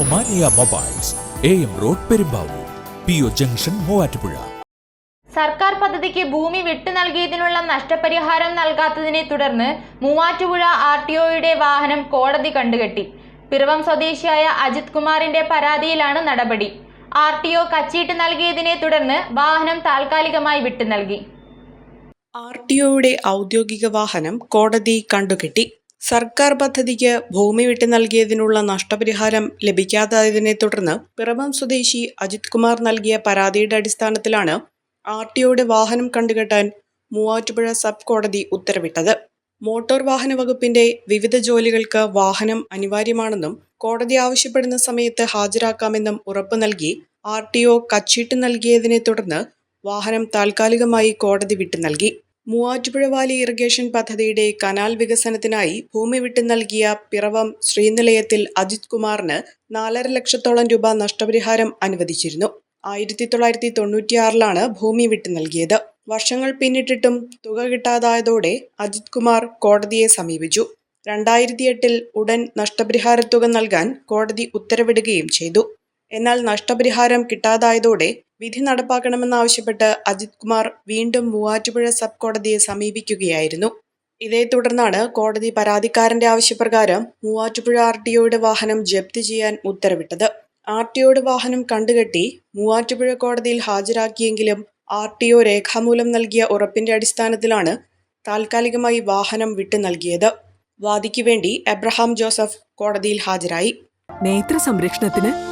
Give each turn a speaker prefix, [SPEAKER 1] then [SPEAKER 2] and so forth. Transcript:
[SPEAKER 1] Omania mobiles A M road Perumbavoor P O junction Muvattupuzha.
[SPEAKER 2] സർക്കാർ പദ്ധതിക്ക് ഭൂമി വിട്ടു നൽകിയതിനുള്ള നഷ്ടപരിഹാരം നൽകാത്തതിനെ തുടർന്ന് മൂവാറ്റുപുഴ ആർ ടി ഒയുടെ വാഹനം കോടതി കണ്ടുകെട്ടി. പിറവം സ്വദേശിയായ അജിത് കുമാറിന്റെ പരാതിയിലാണ് നടപടി. ആർ ടി ഒ കച്ചീട്ട് നൽകിയതിനെ തുടർന്ന് വാഹനം താൽക്കാലികമായി വിട്ടു നൽകി.
[SPEAKER 3] ആർ ടി ഒയുടെ ഔദ്യോഗിക വാഹനം കോടതി കണ്ടുകെട്ടി. സർക്കാർ പദ്ധതിക്ക് ഭൂമി വിട്ടു നൽകിയതിനുള്ള നഷ്ടപരിഹാരം ലഭിക്കാതായതിനെ തുടർന്ന് പിറവം സ്വദേശി അജിത് കുമാർ നൽകിയ പരാതിയുടെ അടിസ്ഥാനത്തിലാണ് ആർ ടിഒയുടെ വാഹനം കണ്ടുകെട്ടാൻ മൂവാറ്റുപുഴ സബ് കോടതി ഉത്തരവിട്ടത്. മോട്ടോർ വാഹന വകുപ്പിന്റെ വിവിധ ജോലികൾക്ക് വാഹനം അനിവാര്യമാണെന്നും കോടതി ആവശ്യപ്പെടുന്ന സമയത്ത് ഹാജരാക്കാമെന്നും ഉറപ്പു നൽകി ആർ ടി ഒ കച്ചീട്ട് നൽകിയതിനെ തുടർന്ന് വാഹനം താൽക്കാലികമായി കോടതി വിട്ടു നൽകി. മൂവാറ്റുപുഴ വാലി ഇറിഗേഷൻ പദ്ധതിയുടെ കനാൽ വികസനത്തിനായി ഭൂമി വിട്ടു നൽകിയ പിറവം ശ്രീനിലയത്തിൽ അജിത് കുമാറിന് നാലര ലക്ഷത്തോളം രൂപ നഷ്ടപരിഹാരം അനുവദിച്ചിരുന്നു. ആയിരത്തി തൊള്ളായിരത്തി തൊണ്ണൂറ്റിയാറിലാണ് ഭൂമി വിട്ടു നൽകിയത്. വർഷങ്ങൾ പിന്നിട്ടിട്ടും തുക കിട്ടാതായതോടെ അജിത് കുമാർ കോടതിയെ സമീപിച്ചു. രണ്ടായിരത്തി എട്ടിൽ ഉടൻ നഷ്ടപരിഹാര തുക നൽകാൻ കോടതി ഉത്തരവിടുകയും ചെയ്തു. എന്നാൽ നഷ്ടപരിഹാരം കിട്ടാതായതോടെ വിധി നടപ്പാക്കണമെന്നാവശ്യപ്പെട്ട് അജിത് കുമാർ വീണ്ടും മൂവാറ്റുപുഴ സബ് കോടതിയെ സമീപിക്കുകയായിരുന്നു. ഇതേ തുടർന്നാണ് കോടതി പരാതിക്കാരന്റെ ആവശ്യപ്രകാരം മൂവാറ്റുപുഴ ആർ ടി വാഹനം ജപ്തി ചെയ്യാൻ ഉത്തരവിട്ടത്. ആർ ടി വാഹനം കണ്ടുകെട്ടി മൂവാറ്റുപുഴ കോടതിയിൽ ഹാജരാക്കിയെങ്കിലും ആർ ടി ഒ രേഖാമൂലം നൽകിയ ഉറപ്പിന്റെ അടിസ്ഥാനത്തിലാണ് താൽക്കാലികമായി വാഹനം വിട്ടു നൽകിയത്. വാദിക്കു വേണ്ടി എബ്രഹാം ജോസഫ് കോടതിയിൽ ഹാജരായി.
[SPEAKER 4] നേത്ര സംരക്ഷണത്തിന്